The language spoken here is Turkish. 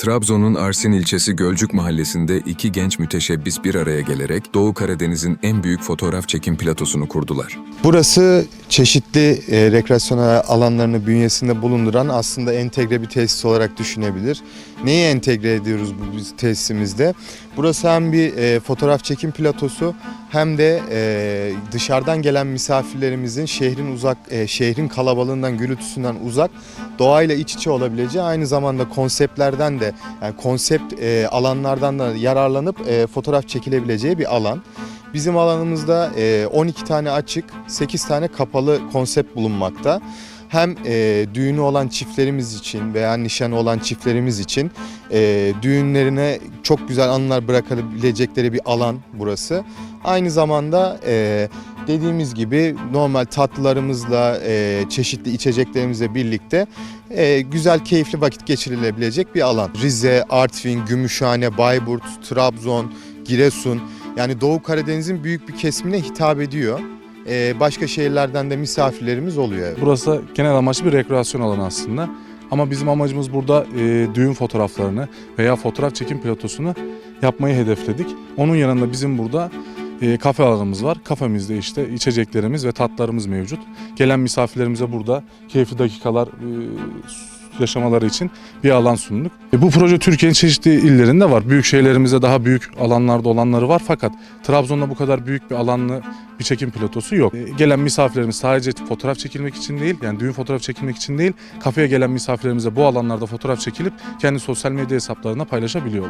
Trabzon'un Arsin ilçesi Gölcük mahallesinde iki genç müteşebbis bir araya gelerek Doğu Karadeniz'in en büyük fotoğraf çekim platosunu kurdular. Burası çeşitli e, rekreasyonel alanlarını bünyesinde bulunduran aslında entegre bir tesis olarak düşünebilir. Neyi entegre ediyoruz bu biz tesisimizde? Burası hem bir e, fotoğraf çekim platosu hem de e, dışarıdan gelen misafirlerimizin şehrin uzak e, şehrin kalabalığından gürültüsünden uzak doğayla iç içe olabileceği aynı zamanda konseptlerden de yani konsept e, alanlardan da yararlanıp e, fotoğraf çekilebileceği bir alan. Bizim alanımızda e, 12 tane açık, 8 tane kapalı konsept bulunmakta. Hem e, düğünü olan çiftlerimiz için veya nişanı olan çiftlerimiz için e, düğünlerine çok güzel anılar bırakabilecekleri bir alan burası. Aynı zamanda e, dediğimiz gibi normal tatlılarımızla, e, çeşitli içeceklerimizle birlikte e, güzel, keyifli vakit geçirilebilecek bir alan. Rize, Artvin, Gümüşhane, Bayburt, Trabzon, Giresun yani Doğu Karadeniz'in büyük bir kesimine hitap ediyor. E, başka şehirlerden de misafirlerimiz oluyor. Burası genel amaçlı bir rekreasyon alanı aslında. Ama bizim amacımız burada e, düğün fotoğraflarını veya fotoğraf çekim platosunu yapmayı hedefledik. Onun yanında bizim burada e, kafe alanımız var. Kafemizde işte içeceklerimiz ve tatlarımız mevcut. Gelen misafirlerimize burada keyifli dakikalar e, yaşamaları için bir alan sunduk. E, bu proje Türkiye'nin çeşitli illerinde var. Büyük şehirlerimizde daha büyük alanlarda olanları var fakat Trabzon'da bu kadar büyük bir alanlı bir çekim platosu yok. E, gelen misafirlerimiz sadece fotoğraf çekilmek için değil, yani düğün fotoğraf çekilmek için değil, kafeye gelen misafirlerimize bu alanlarda fotoğraf çekilip kendi sosyal medya hesaplarına paylaşabiliyorlar.